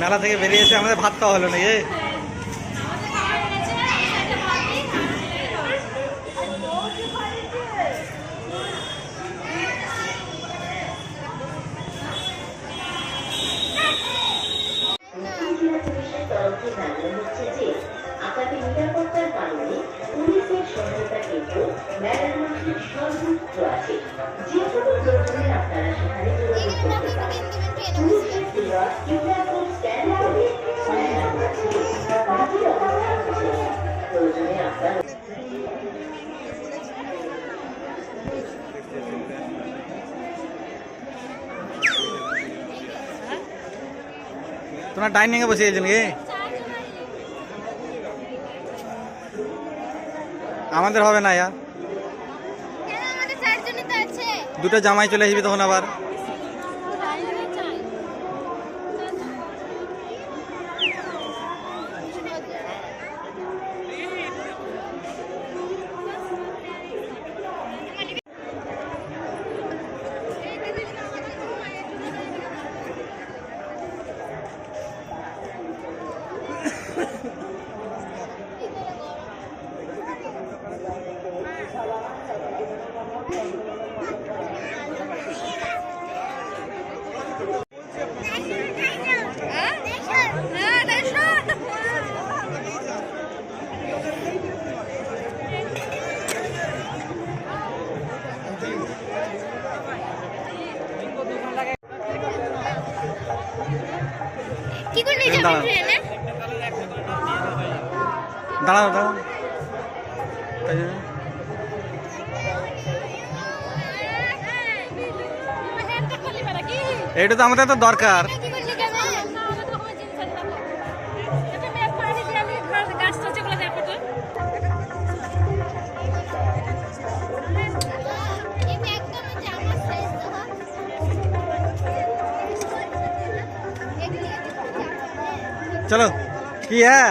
মেলা থেকে বেরিয়ে এসে আমাদের ভাত খাওয়া হলো না এ Thank পুলিশের তোমরা ডাইনিং এ বসে গেছেন কি আমাদের হবে না ইয়ার দুটো জামাই চলে আসবি তখন আবার। কি করে নিয়ে যাবে দাঁড়াও। ট্রেনে দাঁড়াও দাঁড়াও এই যে, এইটা তো আমাদের তো দরকার চলো কি হ্যাঁ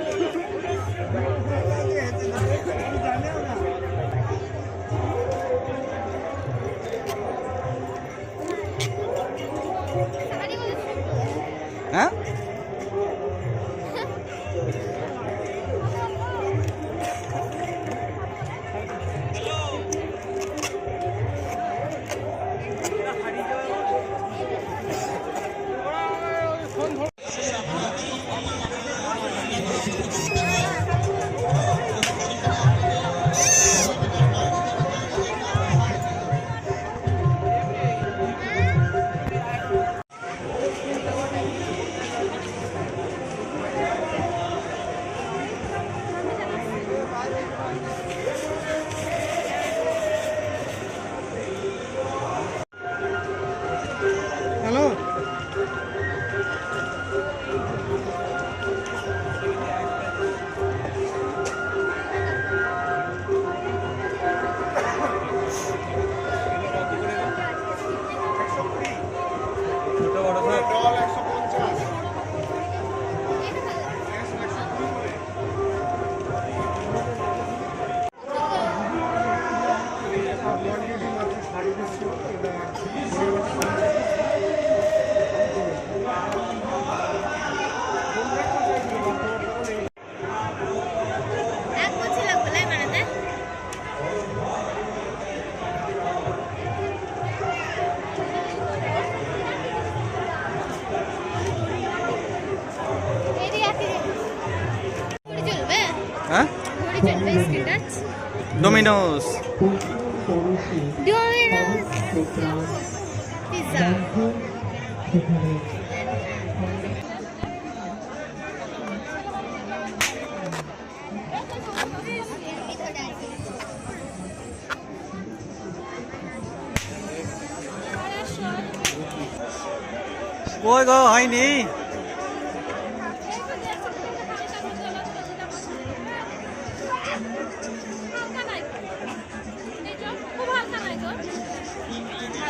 Bye. হ্যাঁ? ডোমিনোস কই গো হয়নি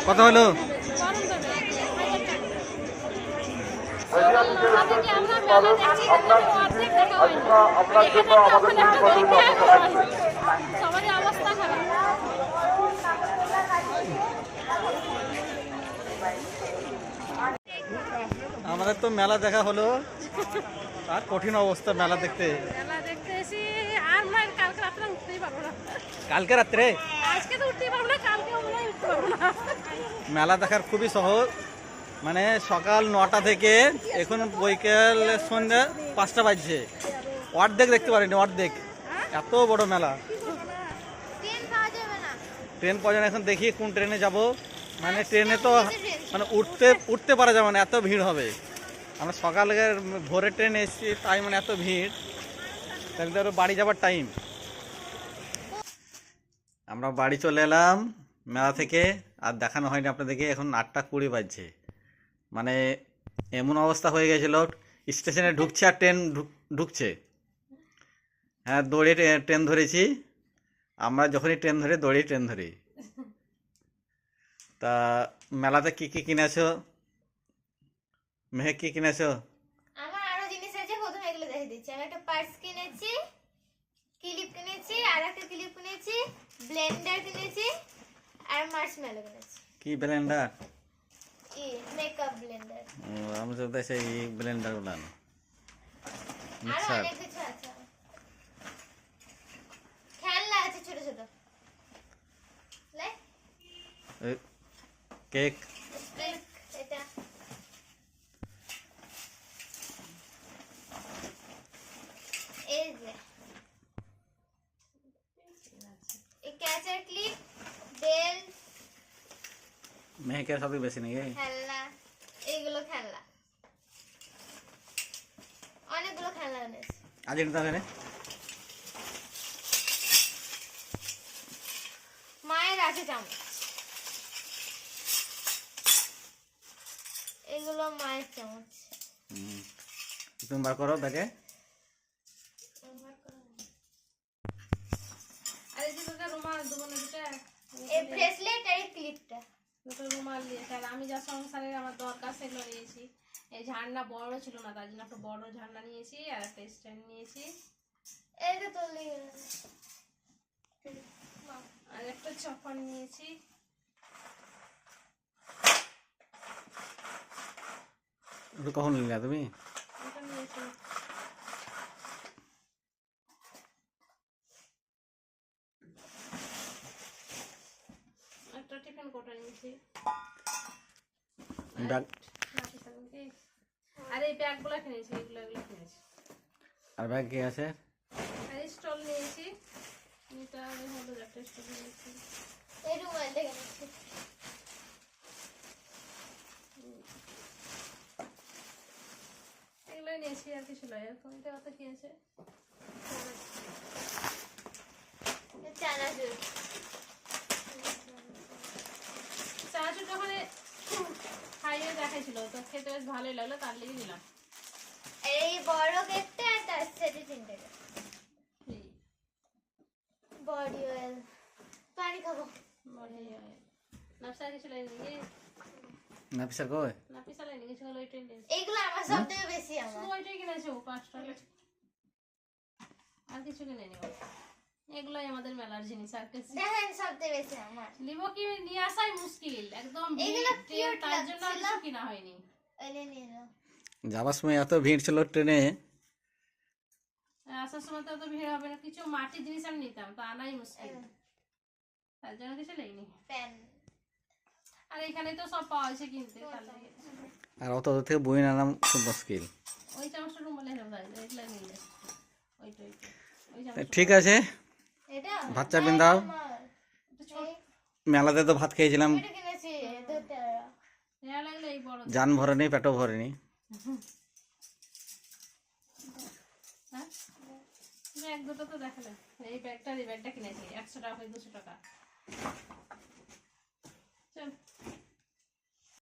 কত হলো? আমাদের তো মেলা দেখা হলো। আর কঠিন অবস্থা মেলা দেখতে। মেলা দেখতে এসে আর কালকে উঠতেই পারব না। কালকে রাত্রে? আজকে তো উঠতেই পারব না কালকেও উঠতে পারব না। মেলা দেখার খুবই সহজ। মানে সকাল নটা থেকে এখন বৈকাল সন্ধ্যা পাঁচটা বাজছে। অর্ধেক দেখতে পারিনি অর্ধেক। এত বড় মেলা। ট্রেন পাওয়া পর্যন্ত এখন দেখি কোন ট্রেনে যাব। মানে ট্রেনে তো মানে উঠতে উঠতে পারা যাবে না এত ভিড় হবে। আমরা সকালে ভোরের ট্রেনে এসেছি তাই মানে এত ভিড়। তাহলে তো বাড়ি যাবার টাইম আমরা বাড়ি চলে এলাম মেলা থেকে, আর দেখানো হয়নি আপনাদেরকে, এখন আটটা কুড়ি বাজছে। মানে এমন অবস্থা হয়ে গেছিল, স্টেশনে ঢুকছে আর ট্রেন ঢুক- ঢুকছে। হ্যাঁ দৌড়ে ট্রে- ট্রেন ধরেছি। আমরা যখনই ট্রেন ধরে দৌড়েই ট্রেন ধরি। তা মেলাতে কি কি কিনেছো? মেহে কি কিনেছো? কিনেছি আর একটা কিনেছি। ব্লেন্ডার কিনেছি আর মার্শমেলো কিনেছি। কি ব্লেন্ডার ই মেকআপ ব্লেন্ডার আমি তো দেশে এই ব্লেন্ডারগুলো আর মিক্সার অনেক কিছু আছে। আমার। খেলনা আছে ছোট ছোট। লে। কেক স্টিক এটা এই যে ক্যাচার ক্লিপ বেল মেহেকের সবই বেশি নাকি? খেলনা এইগুলো খেলনা। অনেকগুলো খেলনা এনেছি। আজ এটা তাহলে মায়ের আছে চামচ। এগুলো মায়ের চামচ। তুমি বার করো ব্যাগে। আর এই দুটো রুমাল দেবো না দুটা এই ব্রেসলেট আর এই ক্লিপটা দুটো রুমাল দিয়েছে। আর আমি যা সংসারের আমার দরকার সেগুলো নিয়েছি এই ঝান্ডা বড় ছিল না তার জন্য একটা বড় ঝান্ডা নিয়েছি আর একটা স্ট্যান্ড নিয়েছি। এইটা তো আর একটা চপার নিয়েছি। কখন নিলে তুমি? এটা নিয়েছি। টিফিন কোটা নিয়েছি? আর এই ব্যাগগুলো কিনেছি এগুলো এগুলো কিনেছি আর ব্যাগ কি আছে? আর স্টল নিয়েছি। এটা আমি হলুদ একটা স্টল নিয়েছি। এই রুমাল দেখে নিচ্ছি। এগুলোই নিয়েছি আর কিছু নয়। তুমি তো অত কি আছে? চানাচুর। চানাচুর যখন খাইয়ে দেখাইছিল তো খেতে বেশ ভালোই লাগল তার লেগে নিলাম এই বড় কেকটা আর তার সাথে তিনটে বডি অয়েল পানি খাব। বড় নাপসা কিছু লাগে নাকি না কই? নাপিসা লাগে কিছু হলো এইগুলো আমার সব থেকে বেশি আমার। শুধু ওইটাই কিনেছি পাঁচটা। আর কিছু কিনে নিও এগুলোই আমাদের মেলার জিনিস আর কিছু দেখেন সব থেকে বেশি আমার। লিব কি নিয়ে আসাই মুশকিল একদম এগুলো cute তার জন্য আর কিছু কিনা হয়নি। ওইটা নিয়ে নাও। যাবার সময় এত ভিড় ছিল ট্রেনে। আসার সময় তো অত ভিড় হবে না কিছু মাটির জিনিস আমি নিতাম তো আনাই মুশকিল। তার জন্য কিছু নেইনি প্যান। আর এখানে তো সব পাওয়া যাচ্ছে কিনতে আর অত দূর থেকে বই আনাম খুব মুশকিল। ওই চামচটা রুমালে যায় এগুলা নিলে ওই তা ঠিক আছে। ভাত চাপিন দাও। মেলাতে তো ভাত খেয়েছিলাম। যান ভরেনি পেটও ভরেনি। এক ব্যাগ দুটো তো দেখালে এই ব্যাগটা এই ব্যাগটা কিনেছি একশো টাকা দুশো টাকা।